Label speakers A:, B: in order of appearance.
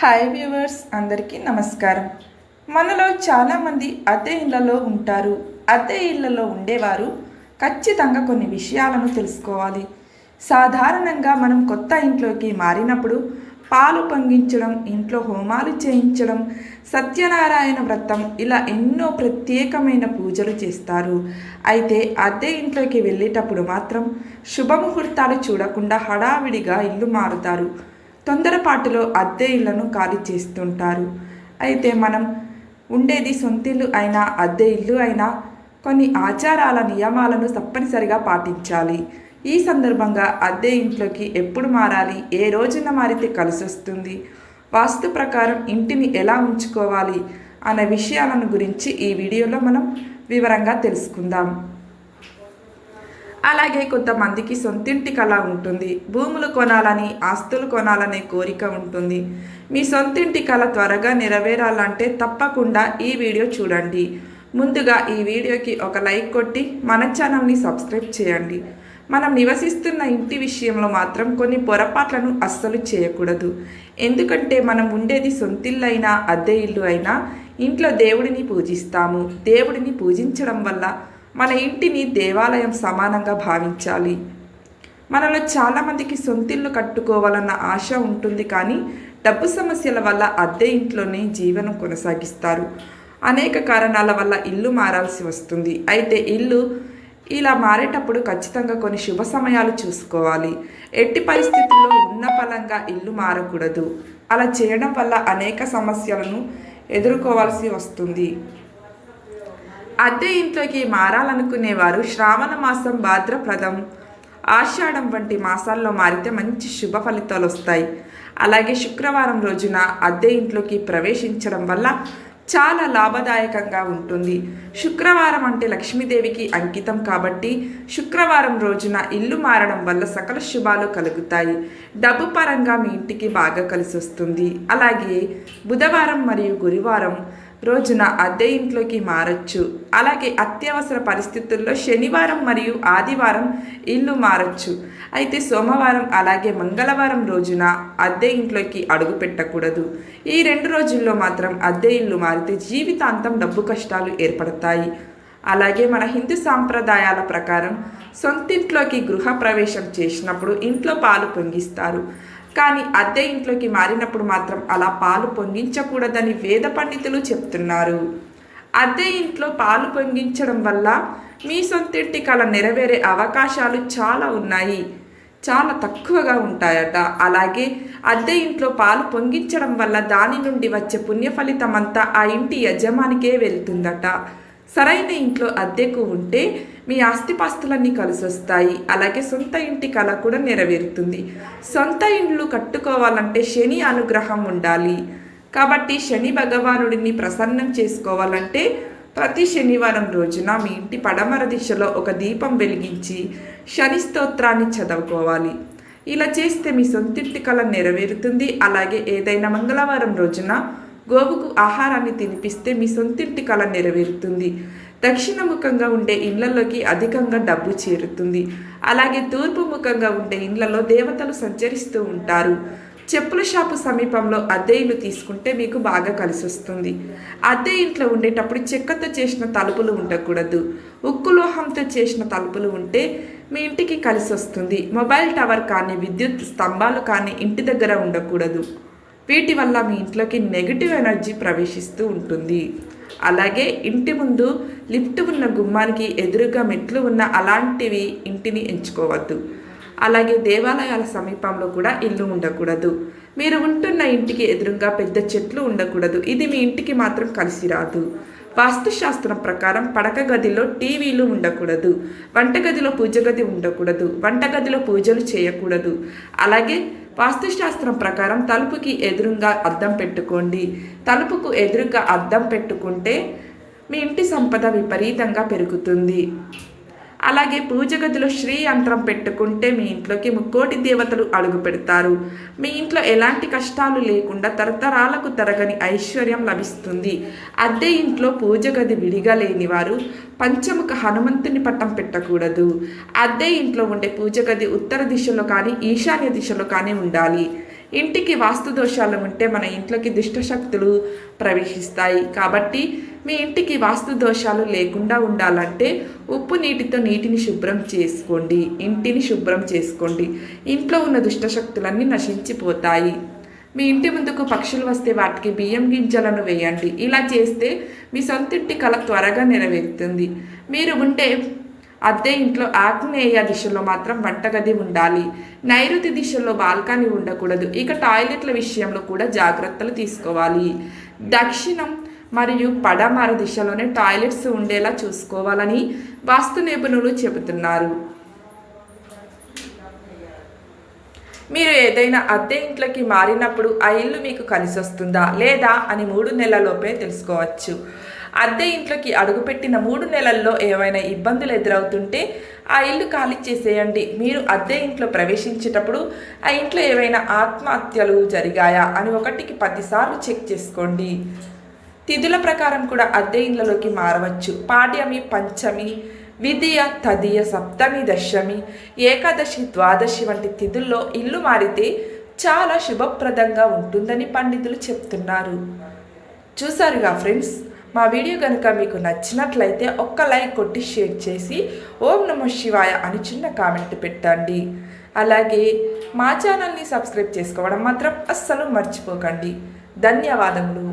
A: Hi viewers అందరికీ నమస్కారం. మనలో చాలామంది అద్దె ఇళ్ళలో ఉంటారు. అద్దె ఇళ్ళలో ఉండేవారు ఖచ్చితంగా కొన్ని విషయాలను తెలుసుకోవాలి. సాధారణంగా మనం కొత్త ఇంట్లోకి మారినప్పుడు పాలు పొంగించడం ఇంట్లో హోమాలు చేయించడం సత్యనారాయణ వ్రతం ఇలా ఎన్నో ప్రత్యేకమైన పూజలు చేస్తారు. అయితే అద్దె ఇంట్లోకి వెళ్ళేటప్పుడు మాత్రం శుభముహూర్తాలు చూడకుండా హడావిడిగా ఇల్లు మారుతారు. తొందరపాటులో అద్దె ఇళ్ళను ఖాళీ చేస్తుంటారు. అయితే మనం ఉండేది సొంతిల్లు అయినా అద్దె ఇల్లు అయినా కొన్ని ఆచారాల నియమాలను తప్పనిసరిగా పాటించాలి. ఈ సందర్భంగా అద్దె ఇంట్లోకి ఎప్పుడు మారాలి ఏ రోజున మారితే కలిసి వస్తుంది వాస్తు ప్రకారం ఇంటిని ఎలా ఉంచుకోవాలి అనే విషయాలను గురించి ఈ వీడియోలో మనం వివరంగా తెలుసుకుందాం. అలాగే కొంతమందికి సొంతింటి కళ ఉంటుంది. భూములు కొనాలని ఆస్తులు కొనాలనే కోరిక ఉంటుంది. మీ సొంతింటి కళ త్వరగా నెరవేరాలంటే తప్పకుండా ఈ వీడియో చూడండి. ముందుగా ఈ వీడియోకి ఒక లైక్ కొట్టి మన ఛానల్ని సబ్స్క్రైబ్ చేయండి. మనం నివసిస్తున్న ఇంటి విషయంలో మాత్రం కొన్ని పొరపాట్లను అస్సలు చేయకూడదు. ఎందుకంటే మనం ఉండేది సొంతిల్లు అయినా అద్దె ఇల్లు అయినా ఇంట్లో దేవుడిని పూజిస్తాము. దేవుడిని పూజించడం వల్ల మన ఇంటిని దేవాలయం సమానంగా భావించాలి. మనలో చాలామందికి సొంతిల్లు కట్టుకోవాలన్న ఆశ ఉంటుంది కానీ డబ్బు సమస్యల వల్ల అద్దె ఇంట్లోనే జీవనం కొనసాగిస్తారు. అనేక కారణాల వల్ల ఇల్లు మారాల్సి వస్తుంది. అయితే ఇల్లు ఇలా మారేటప్పుడు ఖచ్చితంగా కొన్ని శుభ సమయాలు చూసుకోవాలి. ఎట్టి పరిస్థితుల్లో ఉన్న పలంగా ఇల్లు మారకూడదు. అలా చేయడం వల్ల అనేక సమస్యలను ఎదుర్కోవాల్సి వస్తుంది. అద్దె ఇంట్లోకి మారాలనుకునేవారు శ్రావణ మాసం భాద్రప్రదం ఆషాఢం వంటి మాసాల్లో మారితే మంచి శుభ ఫలితాలు వస్తాయి. అలాగే శుక్రవారం రోజున అద్దె ఇంట్లోకి ప్రవేశించడం వల్ల చాలా లాభదాయకంగా ఉంటుంది. శుక్రవారం అంటే లక్ష్మీదేవికి అంకితం కాబట్టి శుక్రవారం రోజున ఇల్లు మారడం వల్ల సకల శుభాలు కలుగుతాయి. డబ్బు పరంగా మీ ఇంటికి బాగా కలిసి వస్తుంది అలాగే బుధవారం మరియు గురువారం రోజున అద్దె ఇంట్లోకి మారచ్చు. అలాగే అత్యవసర పరిస్థితుల్లో శనివారం మరియు ఆదివారం ఇల్లు మారచ్చు. అయితే సోమవారం అలాగే మంగళవారం రోజున అద్దె ఇంట్లోకి అడుగు పెట్టకూడదు. ఈ రెండు రోజుల్లో మాత్రం అద్దె ఇల్లు మారితే జీవితాంతం డబ్బు కష్టాలు ఏర్పడతాయి. అలాగే మన హిందూ సాంప్రదాయాల ప్రకారం సొంతింట్లోకి గృహప్రవేశం చేసినప్పుడు ఇంట్లో పాలు పొంగిస్తారు. కానీ అద్దె ఇంట్లోకి మారినప్పుడు మాత్రం అలా పాలు పొంగించకూడదని వేద పండితులు చెప్తున్నారు. అద్దె ఇంట్లో పాలు పొంగించడం వల్ల మీ సొంతింటి కళ నెరవేరే అవకాశాలు చాలా ఉన్నాయి. చాలా తక్కువగా ఉంటాయట. అలాగే అద్దె ఇంట్లో పాలు పొంగించడం వల్ల దాని నుండి వచ్చే పుణ్య ఫలితం అంతా ఆ ఇంటి యజమానికే వెళ్తుందట. సరైన ఇంట్లో అద్దెకు ఉంటే మీ ఆస్తిపాస్తులన్నీ కలిసి వస్తాయి అలాగే సొంత ఇంటి కళ కూడా నెరవేరుతుంది. సొంత ఇండ్లు కట్టుకోవాలంటే శని అనుగ్రహం ఉండాలి. కాబట్టి శని భగవానుడిని ప్రసన్నం చేసుకోవాలంటే ప్రతి శనివారం రోజున మీ ఇంటి పడమర దిశలో ఒక దీపం వెలిగించి శని స్తోత్రాన్ని చదువుకోవాలి. ఇలా చేస్తే మీ సొంతింటి కళ నెరవేరుతుంది. అలాగే ఏదైనా మంగళవారం రోజున గోవుకు ఆహారాన్ని తినిపిస్తే మీ సొంతింటి కళ నెరవేరుతుంది. దక్షిణ ముఖంగా ఉండే ఇళ్ళలోకి అధికంగా డబ్బు చేరుతుంది. అలాగే తూర్పు ముఖంగా ఉండే ఇళ్ళలో దేవతలు సంచరిస్తూ ఉంటారు. చెప్పుల షాపు సమీపంలో అద్దె ఇల్లు తీసుకుంటే మీకు బాగా కలిసి వస్తుంది అద్దె ఇంట్లో ఉండేటప్పుడు చెక్కతో చేసిన తలుపులు ఉండకూడదు. ఉక్కు లోహంతో చేసిన తలుపులు ఉంటే మీ ఇంటికి కలిసి వస్తుంది మొబైల్ టవర్ కానీ విద్యుత్ స్తంభాలు కానీ ఇంటి దగ్గర ఉండకూడదు. వీటి వల్ల మీ ఇంట్లోకి నెగిటివ్ ఎనర్జీ ప్రవేశిస్తూ ఉంటుంది. అలాగే ఇంటి ముందు లిఫ్ట్ ఉన్న గుమ్మానికి ఎదురుగా మెట్లు ఉన్న అలాంటివి ఇంటిని ఎంచుకోవద్దు. అలాగే దేవాలయాల సమీపంలో కూడా ఇల్లు ఉండకూడదు. మీరు ఉంటున్న ఇంటికి ఎదురుగా పెద్ద చెట్లు ఉండకూడదు. ఇది మీ ఇంటికి మాత్రం కలిసి రాదు. వాస్తుశాస్త్రం ప్రకారం పడక గదిలో టీవీలు ఉండకూడదు. వంటగదిలో పూజ గది ఉండకూడదు. వంటగదిలో పూజలు చేయకూడదు. అలాగే వాస్తుశాస్త్రం ప్రకారం తలుపుకి ఎదురుగా అద్దం పెట్టుకోండి. తలుపుకు ఎదురుగా అద్దం పెట్టుకుంటే మీ ఇంటి సంపద విపరీతంగా పెరుగుతుంది. అలాగే పూజ గదిలో శ్రీ యంత్రం పెట్టుకుంటే మీ ఇంట్లోకి ముక్కోటి దేవతలు అడుగు పెడతారు. మీ ఇంట్లో ఎలాంటి కష్టాలు లేకుండా తరతరాలకు తరగని ఐశ్వర్యం లభిస్తుంది. అద్దె ఇంట్లో పూజ గది విడిగా లేని వారు పంచముఖ హనుమంతుని పట్టం పెట్టకూడదు. అద్దె ఇంట్లో ఉండే పూజ గది ఉత్తర దిశలో కానీ ఈశాన్య దిశలో కానీ ఉండాలి. ఇంటికి వాస్తు దోషాలు ఉంటే మన ఇంట్లోకి దుష్టశక్తులు ప్రవేశిస్తాయి. కాబట్టి మీ ఇంటికి వాస్తు దోషాలు లేకుండా ఉండాలంటే ఉప్పు నీటితో నీటిని శుభ్రం చేసుకోండి. ఇంటిని శుభ్రం చేసుకోండి. ఇంట్లో ఉన్న దుష్టశక్తులన్నీ నశించిపోతాయి. మీ ఇంటి ముందుకు పక్షులు వస్తే వాటికి బియ్యం గింజలను వేయండి. ఇలా చేస్తే మీ సొంతింటి కళ త్వరగా నెరవేరుతుంది. మీరు ఉండే అద్దె ఇంట్లో ఆగ్నేయ దిశలో మాత్రం వంటగది ఉండాలి. నైరుతి దిశలో బాల్కనీ ఉండకూడదు. ఇక టాయిలెట్ల విషయంలో కూడా జాగ్రత్తలు తీసుకోవాలి. దక్షిణం మరియు పడమర దిశలోనే టాయిలెట్స్ ఉండేలా చూసుకోవాలని వాస్తు నిపుణులు చెబుతున్నారు. మీరు ఏదైనా అద్దె ఇంట్లోకి మారినప్పుడు ఆ ఇల్లు మీకు కలిసి వస్తుందా లేదా అని మూడు నెలలలోపే తెలుసుకోవచ్చు. అద్దె ఇంట్లోకి అడుగుపెట్టిన మూడు నెలల్లో ఏవైనా ఇబ్బందులు ఎదురవుతుంటే ఆ ఇల్లు ఖాళీ చేసేయండి. మీరు అద్దె ఇంట్లో ప్రవేశించేటప్పుడు ఆ ఇంట్లో ఏవైనా ఆత్మహత్యలు జరిగాయా అని ఒకటికి పదిసార్లు చెక్ చేసుకోండి. తిథుల ప్రకారం కూడా అద్దె ఇళ్ళలోకి మారవచ్చు. పాడ్యమి పంచమి విధియ తదియ సప్తమి దశమి ఏకాదశి ద్వాదశి వంటి తిథుల్లో ఇల్లు మారితే చాలా శుభప్రదంగా ఉంటుందని పండితులు చెప్తున్నారు. చూసారుగా ఫ్రెండ్స్? మా వీడియో కనుక మీకు నచ్చినట్లయితే ఒక్క లైక్ కొట్టి షేర్ చేసి ఓం నమ శివాయ అని చిన్న కామెంట్ పెట్టండి. అలాగే మా ఛానల్ని సబ్స్క్రైబ్ చేసుకోవడం మాత్రం అస్సలు మర్చిపోకండి. ధన్యవాదములు.